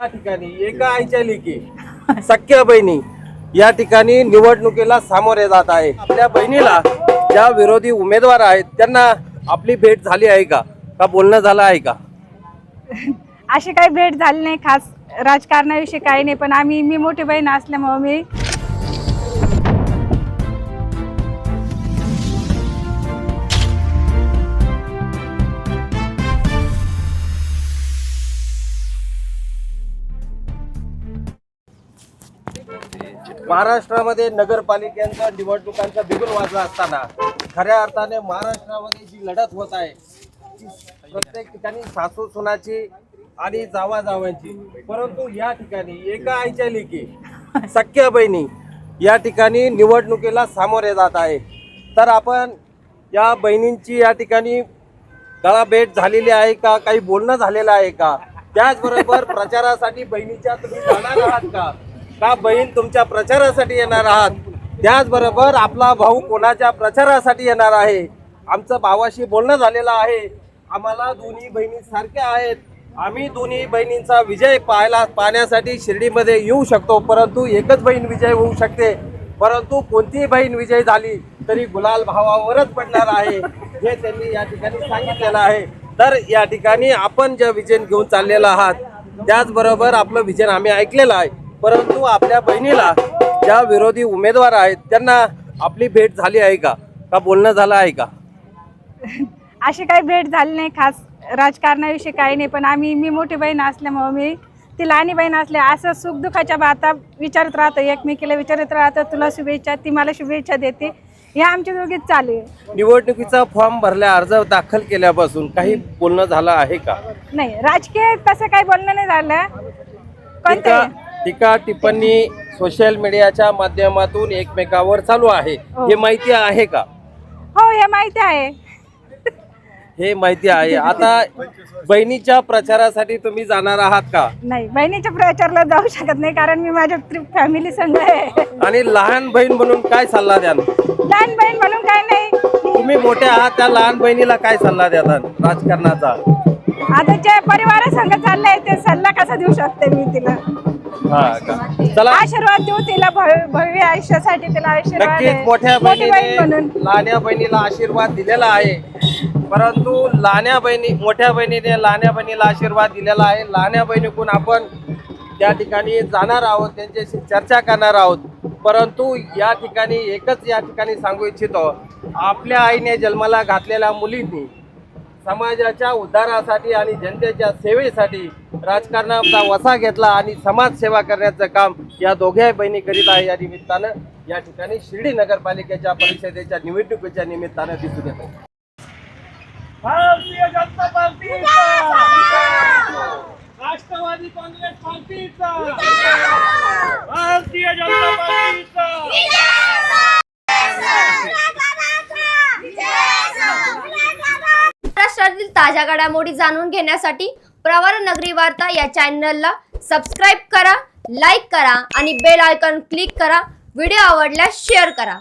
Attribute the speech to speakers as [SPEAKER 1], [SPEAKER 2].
[SPEAKER 1] या ठिकाणी एका आईच्या लेकी सख्या बहिणी या ठिकाणी निवडणुकीला सामोरे जात आहे. आपल्या बहिणीला ज्या विरोधी उमेदवार आहेत त्यांना आपली भेट झाली आहे का? का बोलणं झालं आहे का?
[SPEAKER 2] अशी काही भेट झाली नाही खास राजकारणाविषयी काही नाही पण आम्ही मी मोठी बहीण असल्यामुळे मी
[SPEAKER 1] महाराष्ट्रामध्ये नगरपालिकांचा निवडणुकांचा बिगुल वाजला असताना खऱ्या अर्थाने महाराष्ट्रामध्ये जी लढत होत आहे ती प्रत्येक ठिकाणी सासू सुनाची आणि जावा जावांची परंतु या ठिकाणी एका आईच्या लेखी सख्या बहिणी या ठिकाणी निवडणुकीला सामोरे जात आहे. तर आपण या बहिणींची या ठिकाणी गळा भेट झालेली आहे का काही बोलणं झालेलं आहे का? त्याचबरोबर प्रचारासाठी बहिणीच्या तुम्ही जाणार आहात का? का बहीण तुमच्या प्रचारासाठी येणार आहात? त्याचबरोबर आपला भाऊ कोणाच्या प्रचारासाठी येणार आहे? आमचं भावाशी बोलणं झालेलं आहे. आम्हाला दोन्ही बहिणी सारख्या आहेत. आम्ही दोन्ही बहिणींचा विजय पाहायला पाहण्यासाठी शिर्डीमध्ये येऊ शकतो. परंतु एकच बहीण विजय होऊ शकते. परंतु कोणतीही बहीण विजय झाली तरी गुलाल भावावरच पडणार आहे. हे त्यांनी या ठिकाणी सांगितलेलं आहे. तर या ठिकाणी आपण जे विजन घेऊन चाललेलं आहात त्याचबरोबर आपलं विजन आम्ही ऐकलेलं आहे. परंतु आपल्या बहिणीला ज्या विरोधी उमेदवार आहेत त्यांना आपली भेट झाली आहे का? का बोलणं झालं आहे का?
[SPEAKER 2] अशी काही भेट झाली नाही खास. राजकारणाविषयी काही नाही पण आम्ही मी मोठी बहीण असल्यामुळे मी ती लहानी बहीण असल्या असं सुखदुःखाच्या बाता विचारत राहतं एकमेकीला विचारत राहतं तुला शुभेच्छा ती मला शुभेच्छा देते. हे आमच्या दोघीच चालू आहे.
[SPEAKER 1] निवडणुकीचा फॉर्म भरल्या अर्ज दाखल केल्यापासून काही बोलणं झालं आहे का?
[SPEAKER 2] नाही राजकीय तसं काही बोलणं नाही झालं.
[SPEAKER 1] टीका
[SPEAKER 2] कोणतं
[SPEAKER 1] टीका टिप्पणी सोशल मीडियाच्या माध्यमातून एकमेकावर चालू आहे.
[SPEAKER 2] हो.
[SPEAKER 1] हे माहिती आहे का?
[SPEAKER 2] हो हे माहिती आहे.
[SPEAKER 1] हे माहिती आहे. आता बहिणीच्या प्रचारासाठी तुम्ही जाणार आहात का?
[SPEAKER 2] नाही बहिणीच्या प्रचारला जाऊ शकत नाही कारण मी माझ्या फॅमिली संघ आहे.
[SPEAKER 1] आणि लहान बहीण म्हणून काय सल्ला द्याल?
[SPEAKER 2] लहान बहीण म्हणून काय नाही.
[SPEAKER 1] तुम्ही मोठे आहात त्या लहान बहिणीला काय सल्ला द्याल राजकारणाचा?
[SPEAKER 2] आता जे परिवार संघ चाललंय ते सल्ला कसा देऊ शकते मी तिला?
[SPEAKER 1] चला.
[SPEAKER 2] आशीर्वाद देऊ तिला भव्य भव्य आयुष्यासाठी तिला आशीर्वाद
[SPEAKER 1] नक्कीच
[SPEAKER 2] आहे.
[SPEAKER 1] मोठ्या
[SPEAKER 2] मोठी बहीण
[SPEAKER 1] बहिणीने
[SPEAKER 2] म्हणून.
[SPEAKER 1] लहान्या बहिणीला आशीर्वाद दिलेला आहे. परंतु लहान्या बहिणी मोठ्या बहिणीने लहान्या बहिणीला आशीर्वाद दिलेला आहे. लहान्या बहिणीकडून आपण त्या ठिकाणी जाणार आहोत त्यांच्याशी चर्चा करणार आहोत. परंतु या ठिकाणी एकच या ठिकाणी सांगू इच्छितो. आपल्या आईने जन्माला घातलेल्या मुलींनी समाजाच्या उद्धारासाठी आणि जनतेच्या सेवेसाठी राजकारणाचा वसा घेतला आणि समाजसेवा करण्याचं काम या दोघ्या बहिणी करीत आहे. या निमित्तानं या ठिकाणी शिर्डी नगरपालिकेच्या परिषदेच्या निवडणुकीच्या निमित्तानं दिसून येत आहे.
[SPEAKER 3] भारतीय जनता पार्टीचा! राष्ट्रवादी काँग्रेस पार्टीचा! भारतीय जनता पार्टीचा!
[SPEAKER 4] ताज्या घडामोडी जाणून घेण्यासाठी प्रवर नगरी वार्ता या चॅनलला सबस्क्राईब करा लाईक करा आणि बेल आयकॉन क्लिक करा. व्हिडिओ आवडल्यास शेअर करा.